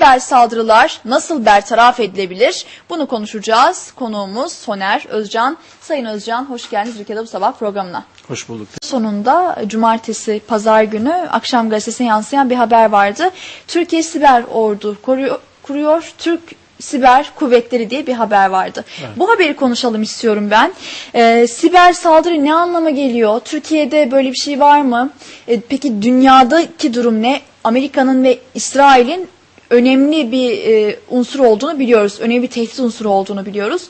Siber saldırılar nasıl bertaraf edilebilir? Bunu konuşacağız. Konuğumuz Soner Özcan. Sayın Özcan hoş geldiniz Ülkede Bu Sabah programına. Hoş bulduk. Sonunda cumartesi, pazar günü akşam gazetesine yansıyan bir haber vardı. Türkiye Siber Ordu koruyor, kuruyor. Türk Siber Kuvvetleri diye bir haber vardı. Bu haberi konuşalım istiyorum ben. Ee, siber saldırı ne anlama geliyor? Türkiye'de böyle bir şey var mı? Ee, peki dünyadaki durum ne? Amerika'nın ve İsrail'in önemli bir e, unsur olduğunu biliyoruz. Önemli bir tehdit unsuru olduğunu biliyoruz.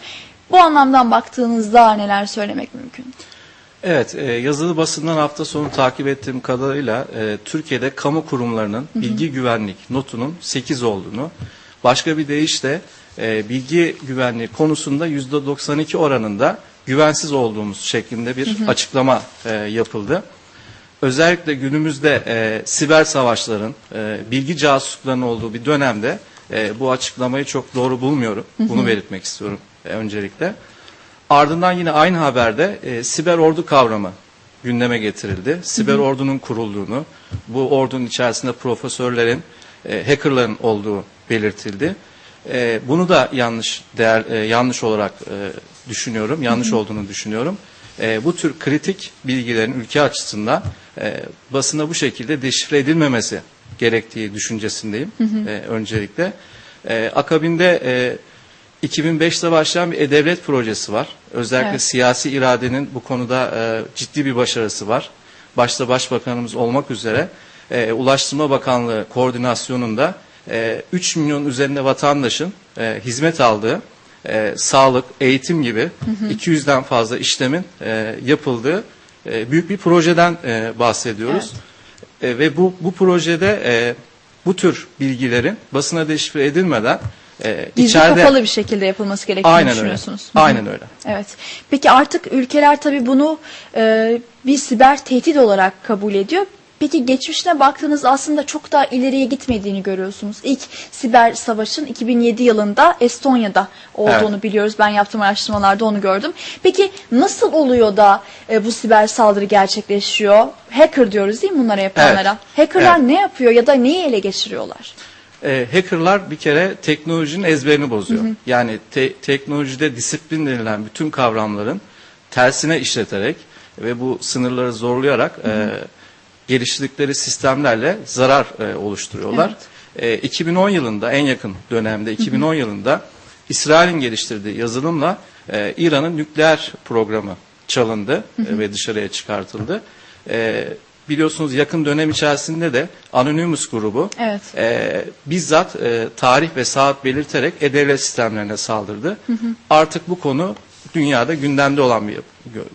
Bu anlamdan baktığınızda neler söylemek mümkün? Evet, e, yazılı basından hafta sonu takip ettiğim kadarıyla e, Türkiye'de kamu kurumlarının bilgi güvenlik notunun 8 olduğunu, başka bir deyişle e, bilgi güvenliği konusunda %92 oranında güvensiz olduğumuz şeklinde bir açıklama e, yapıldı. Özellikle günümüzde e, siber savaşların, e, bilgi casusluklarının olduğu bir dönemde e, bu açıklamayı çok doğru bulmuyorum. Bunu belirtmek istiyorum e, öncelikle. Ardından yine aynı haberde e, siber ordu kavramı gündeme getirildi. Siber ordunun kurulduğunu, bu ordunun içerisinde profesörlerin, e, hackerların olduğu belirtildi. E, bunu da yanlış değer e, yanlış olarak e, düşünüyorum, yanlış olduğunu düşünüyorum. E, bu tür kritik bilgilerin ülke açısından e, basına bu şekilde deşifre edilmemesi gerektiği düşüncesindeyim e, öncelikle. E, akabinde e, 2005'te başlayan bir e-devlet projesi var. Özellikle Evet. siyasi iradenin bu konuda e, ciddi bir başarısı var. Başta Başbakanımız olmak üzere e, Ulaştırma Bakanlığı koordinasyonunda e, 3 milyon üzerinde vatandaşın e, hizmet aldığı e, sağlık, eğitim gibi 200'den fazla işlemin e, yapıldığı e, büyük bir projeden e, bahsediyoruz. E, ve bu bu projede e, bu tür bilgilerin basına deşifre edilmeden e, Gizli içeride kapalı bir şekilde yapılması gerektiğini aynen öyle. düşünüyorsunuz. Hı. Aynen öyle. Evet. Peki artık ülkeler tabii bunu e, bir siber tehdit olarak kabul ediyor. Peki geçmişine baktığınız aslında çok daha ileriye gitmediğini görüyorsunuz. İlk siber savaşın 2007 yılında Estonya'da olduğunu Evet. biliyoruz. Ben yaptığım araştırmalarda onu gördüm. Peki nasıl oluyor da e, bu siber saldırı gerçekleşiyor? Hacker diyoruz değil mi bunlara yapanlara? Hackerlar Evet. ne yapıyor ya da neyi ele geçiriyorlar? E, hackerlar bir kere teknolojinin ezberini bozuyor. Yani te- teknolojide disiplin denilen bütün kavramların tersine işleterek ve bu sınırları zorlayarak e, geliştirdikleri sistemlerle zarar e, oluşturuyorlar. E, 2010 yılında en yakın dönemde 2010 yılında İsrail'in geliştirdiği yazılımla e, İran'ın nükleer programı çalındı e, ve dışarıya çıkartıldı. E, biliyorsunuz yakın dönem içerisinde de Anonymous grubu Evet. e, bizzat e, tarih ve saat belirterek e-devlet sistemlerine saldırdı. Artık bu konu dünyada gündemde olan bir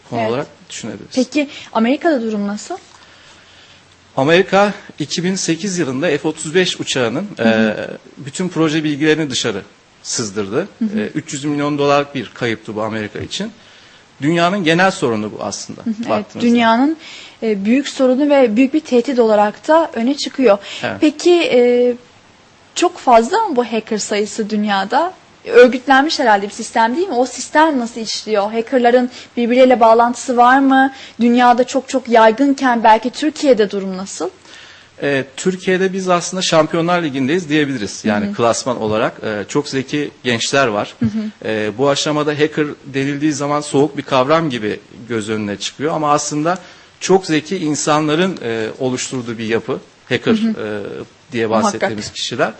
konu Evet. olarak düşünebiliriz. Peki Amerika'da durum nasıl? Amerika 2008 yılında F-35 uçağının e, bütün proje bilgilerini dışarı sızdırdı. E, 300 milyon dolarlık bir kayıptı bu Amerika için. Dünyanın genel sorunu bu aslında. Evet, baktığınızda. dünyanın e, büyük sorunu ve büyük bir tehdit olarak da öne çıkıyor. Evet. Peki e, çok fazla mı bu hacker sayısı dünyada? Örgütlenmiş herhalde bir sistem değil mi? O sistem nasıl işliyor? Hackerların birbirleriyle bağlantısı var mı? Dünyada çok çok yaygınken belki Türkiye'de durum nasıl? E, Türkiye'de biz aslında Şampiyonlar Ligi'ndeyiz diyebiliriz. Yani klasman olarak e, çok zeki gençler var. E, bu aşamada hacker denildiği zaman soğuk bir kavram gibi göz önüne çıkıyor ama aslında çok zeki insanların e, oluşturduğu bir yapı. Hacker e, diye bahsettiğimiz Muhakkak. kişiler.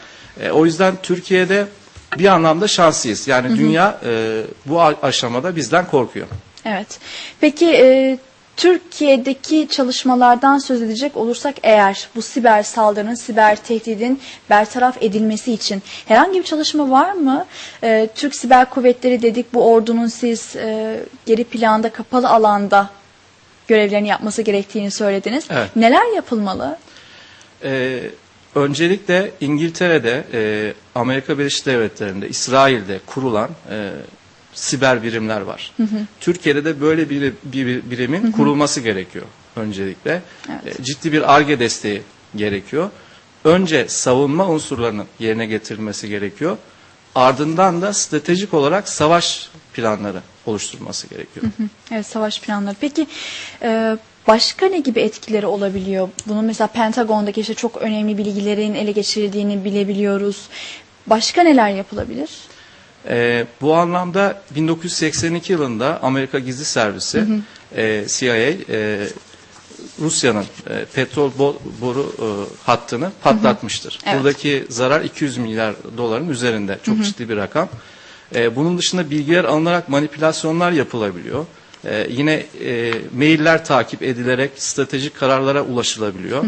E, o yüzden Türkiye'de bir anlamda şanslıyız. Yani dünya e, bu a- aşamada bizden korkuyor. Evet. Peki e, Türkiye'deki çalışmalardan söz edecek olursak eğer bu siber saldırının, siber tehdidin bertaraf edilmesi için herhangi bir çalışma var mı? E, Türk Siber Kuvvetleri dedik bu ordunun siz e, geri planda kapalı alanda görevlerini yapması gerektiğini söylediniz. Evet. Neler yapılmalı? Ee, öncelikle İngiltere'de, e, Amerika Birleşik Devletleri'nde, İsrail'de kurulan e, siber birimler var. Türkiye'de de böyle bir, bir birimin kurulması gerekiyor öncelikle. Evet. E, ciddi bir ARGE desteği gerekiyor. Önce savunma unsurlarının yerine getirilmesi gerekiyor. Ardından da stratejik olarak savaş planları oluşturulması gerekiyor. Evet savaş planları. Peki e, Başka ne gibi etkileri olabiliyor? Bunun mesela Pentagon'daki işte çok önemli bilgilerin ele geçirildiğini bilebiliyoruz. Başka neler yapılabilir? E, bu anlamda 1982 yılında Amerika Gizli Servisi e, CIA e, Rusya'nın e, petrol bo- boru e, hattını patlatmıştır. Evet. Buradaki zarar 200 milyar doların üzerinde. Çok ciddi bir rakam. E, bunun dışında bilgiler alınarak manipülasyonlar yapılabiliyor. E, yine e, mailler takip edilerek stratejik kararlara ulaşılabiliyor.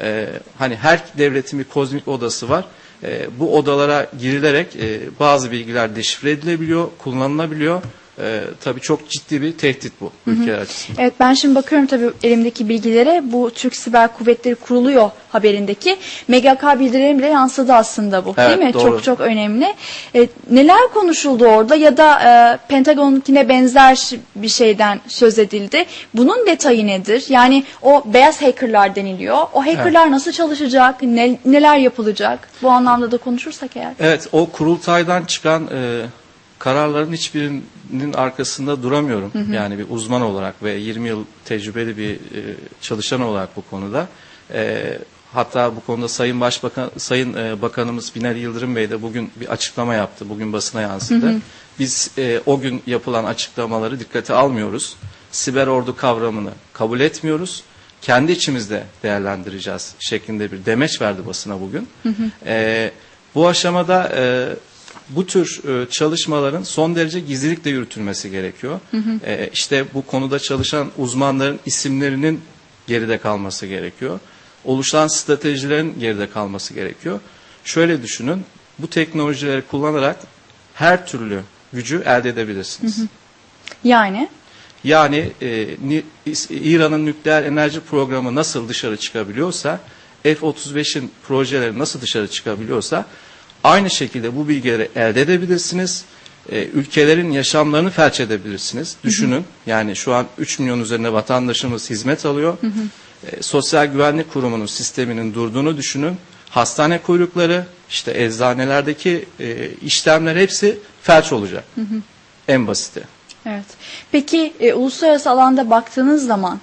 E, hani her devletin bir kozmik odası var. E, bu odalara girilerek e, bazı bilgiler deşifre edilebiliyor, kullanılabiliyor. E, tabii çok ciddi bir tehdit bu ülkeler açısından. Evet ben şimdi bakıyorum tabii elimdeki bilgilere bu Türk Siber Kuvvetleri kuruluyor haberindeki MGK bildirilerin bile yansıdı aslında bu Evet, değil mi? doğru. Çok çok önemli. E, neler konuşuldu orada ya da e, Pentagon'unkine benzer bir şeyden söz edildi. Bunun detayı nedir? Yani o beyaz hackerlar deniliyor. O hackerlar nasıl çalışacak? Ne, neler yapılacak? Bu anlamda da konuşursak eğer. Evet, o kurultaydan çıkan e, kararların hiçbirinin arkasında duramıyorum. Yani bir uzman olarak ve 20 yıl tecrübeli bir e, çalışan olarak bu konuda. E, hatta bu konuda Sayın Başbakan, Sayın e, Bakanımız Binali Yıldırım Bey de bugün bir açıklama yaptı. Bugün basına yansıdı. Biz e, o gün yapılan açıklamaları dikkate almıyoruz. Siber ordu kavramını kabul etmiyoruz. Kendi içimizde değerlendireceğiz şeklinde bir demeç verdi basına bugün. E, bu aşamada e, bu tür e, çalışmaların son derece gizlilikle yürütülmesi gerekiyor. E, işte bu konuda çalışan uzmanların isimlerinin geride kalması gerekiyor. Oluşan stratejilerin geride kalması gerekiyor. Şöyle düşünün, bu teknolojileri kullanarak her türlü gücü elde edebilirsiniz. Yani Yani e, İran'ın nükleer enerji programı nasıl dışarı çıkabiliyorsa, F-35'in projeleri nasıl dışarı çıkabiliyorsa, aynı şekilde bu bilgileri elde edebilirsiniz. E, ülkelerin yaşamlarını felç edebilirsiniz. Düşünün, yani şu an 3 milyon üzerinde vatandaşımız hizmet alıyor. E, Sosyal Güvenlik Kurumu'nun sisteminin durduğunu düşünün. Hastane kuyrukları, işte eczanelerdeki e, işlemler hepsi felç olacak. En basiti. Evet. Peki e, uluslararası alanda baktığınız zaman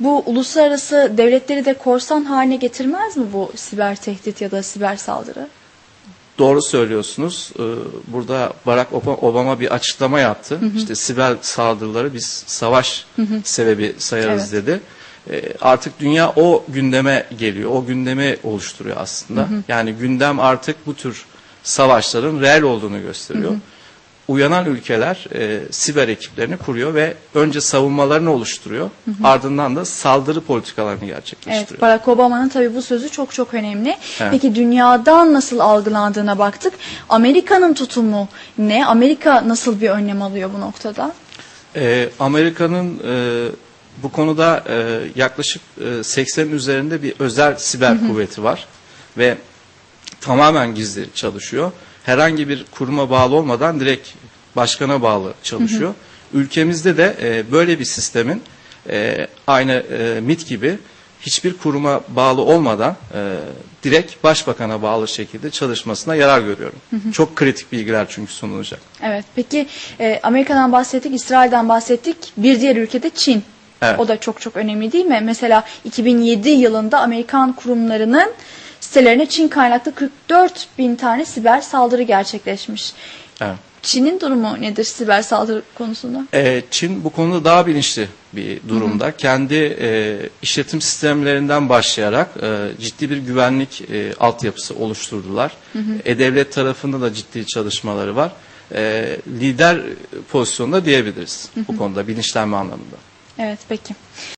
bu uluslararası devletleri de korsan haline getirmez mi bu siber tehdit ya da siber saldırı? Doğru söylüyorsunuz. Ee, Burada Barack Oba- Obama bir açıklama yaptı. İşte siber saldırıları biz savaş sebebi sayarız dedi. Ee, Artık dünya o gündeme geliyor. O gündemi oluşturuyor aslında. Yani gündem artık bu tür savaşların reel olduğunu gösteriyor. Uyanan ülkeler e, siber ekiplerini kuruyor ve önce savunmalarını oluşturuyor. Ardından da saldırı politikalarını gerçekleştiriyor. Evet, Barack Obama'nın tabii bu sözü çok çok önemli. Evet. Peki dünyadan nasıl algılandığına baktık. Amerika'nın tutumu ne? Amerika nasıl bir önlem alıyor bu noktada? Ee, Amerika'nın e, bu konuda e, yaklaşık e, 80'in üzerinde bir özel siber kuvveti var ve tamamen gizli çalışıyor. Herhangi bir kuruma bağlı olmadan direkt başkana bağlı çalışıyor. Ülkemizde de e, böyle bir sistemin e, aynı e, MIT gibi hiçbir kuruma bağlı olmadan e, direkt başbakana bağlı şekilde çalışmasına yarar görüyorum. Çok kritik bilgiler çünkü sunulacak. Evet. Peki e, Amerika'dan bahsettik, İsrail'den bahsettik. Bir diğer ülkede Çin. Evet. O da çok çok önemli değil mi? Mesela 2007 yılında Amerikan kurumlarının sitelerine Çin kaynaklı 44 bin tane siber saldırı gerçekleşmiş. Evet. Çin'in durumu nedir siber saldırı konusunda? Ee, Çin bu konuda daha bilinçli bir durumda. Kendi e, işletim sistemlerinden başlayarak e, ciddi bir güvenlik e, altyapısı oluşturdular. E-Devlet tarafında da ciddi çalışmaları var. E, lider pozisyonda diyebiliriz bu konuda bilinçlenme anlamında. Evet peki.